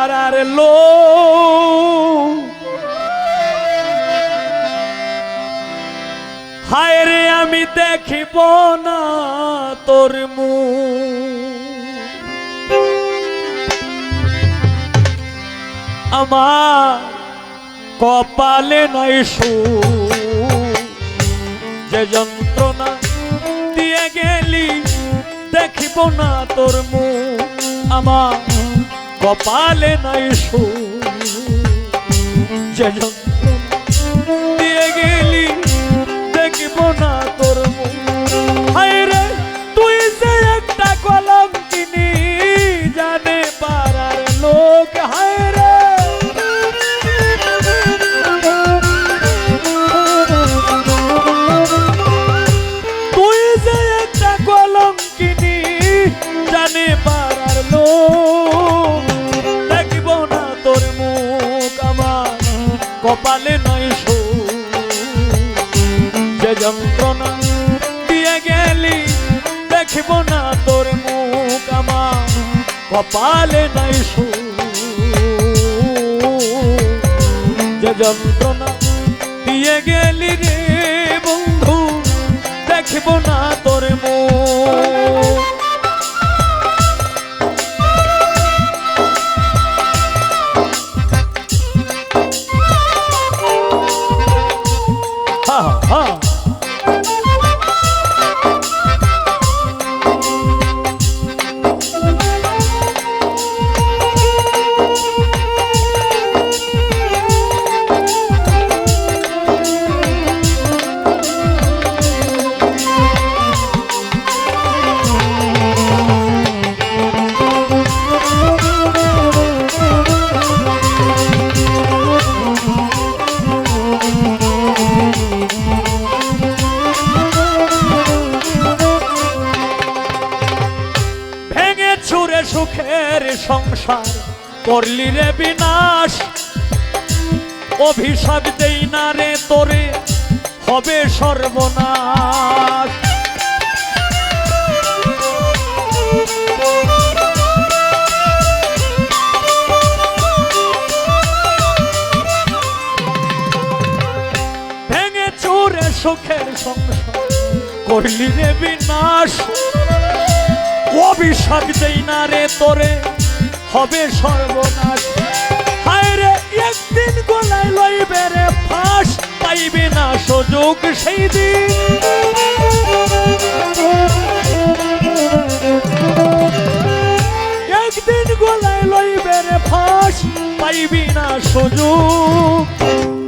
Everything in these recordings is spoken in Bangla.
পারার লো হায় রে, আমি দেখিব না তোর মু আমার কপালে নাই সুখ। যে যন্ত্রণা দিয়ে গেলি, দেখিব না তোর মুখ। আমার কপালে নাই সুখ যে কপালে নয় যে যন্ত্রণা দিয়ে গেলি, দেখিব না তোর মুখ আমার। কপালে নাই যে যন্ত্রণা দিয়ে গেলি রে বন্ধু, দেখিব না তোর মুখ। ha ha সংসার করলি রে বিনাশ। অভিশাপ দেই না রে তোরে, হবে সর্বনাশ। ভেঙে চুরে সুখের সংসার করলি রে বিনাশ। অভিশাপ দেই না রে তোরে হবে সর্বনাশ। হায় রে, একদিন গলায় লইবে রে ফাঁস, পাইবে না সুযোগ সেই দিন। একদিন গলায় লইবে রে ফাঁস, পাইবি না সুযোগ।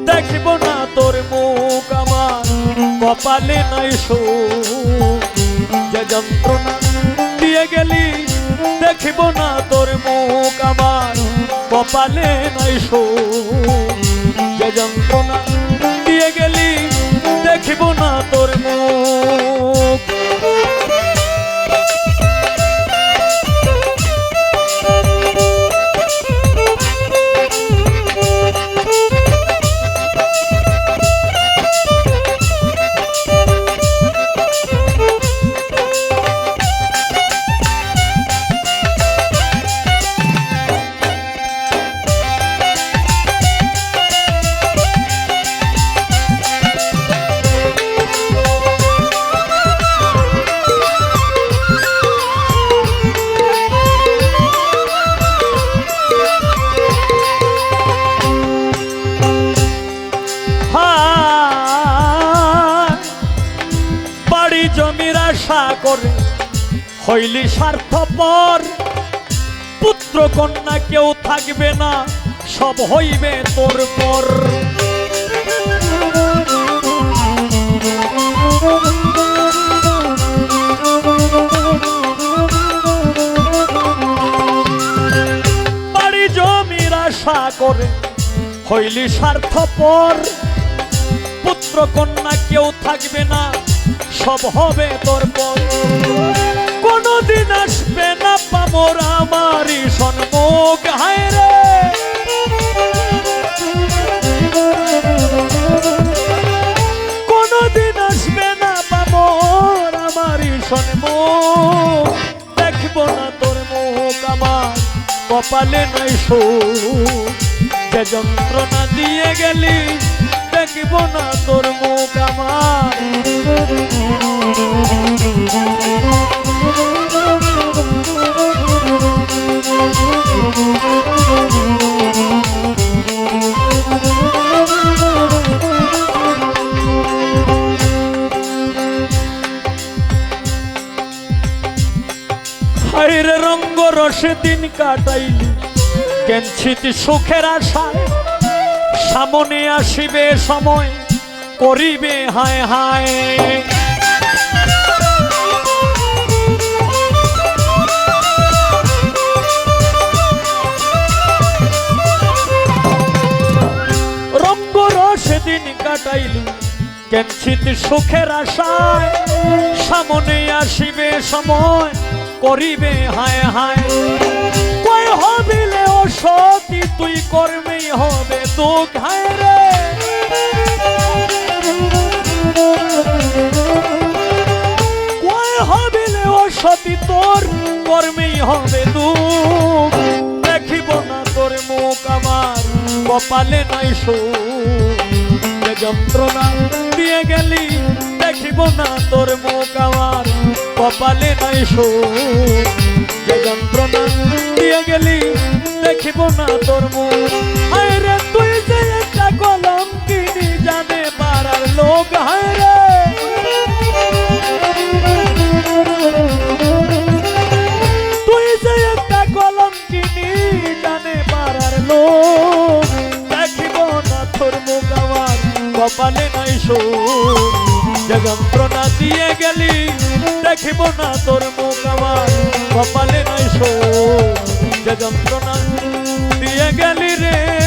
দেখিব না তোর মুখ আমার, কপালে নাই সুখ। যে যন্ত্রণা দিয়ে গেলি দেখিব না তোর মুখ আমার। কপালে নাই শো যে যন্ত্রণা দিয়ে গেলি, দেখিব না তোর মুখ। করে, হইলি স্বার্থপর। পুত্র কন্যা কেউ থাকবে না, সব হইবে তোর পর। বাড়ি জমির আশা করে, হইলি স্বার্থপর। পুত্র কন্যা কেউ থাকবে না সব হবে তোর কোনদিন আসবে না পামর আমারই সন্মুখ, হায় রে। কোনদিন আসবে না পামর আমারই সন্মুখ। দেখব না তোর মুখ আমার, কপালে নাই সুখ। যন্ত্রণা দিয়ে গেলি দেখব না তোর মুখ আমার। রঙ্গ রসে দিন কাটাইলি কেঞ্চিত সুখের আশায় সামনে আসিবে সময়, করিবে হায় হায়। রঙ্গ রসে দিন কাটাইলি কেঞ্চিত সুখের আশায়। সামনে আসিবে সময়, করিবে হায় হায়। কই হবিলে ও সতী তুই কর্মেই হবে দুঃখ হায় রে। হবিলে ও সতী তোর, কর্মেই হবে দুঃখ দেখিব না তোর মুখ আমার, কপালে নাই সুখ। যন্ত্রণা দিয়ে গেলি, দেখিব না তোর মুখ আমার, কপালে নাই সুখ। যন্ত্রণা দিয়ে গেলি, দেখিব না নাই যন্ত্রণা দিয়ে গেলি, দেখিব না তোর মুখ আমার, কপালে নাই সুখ যে যন্ত্রণা দিয়ে গেলি রে।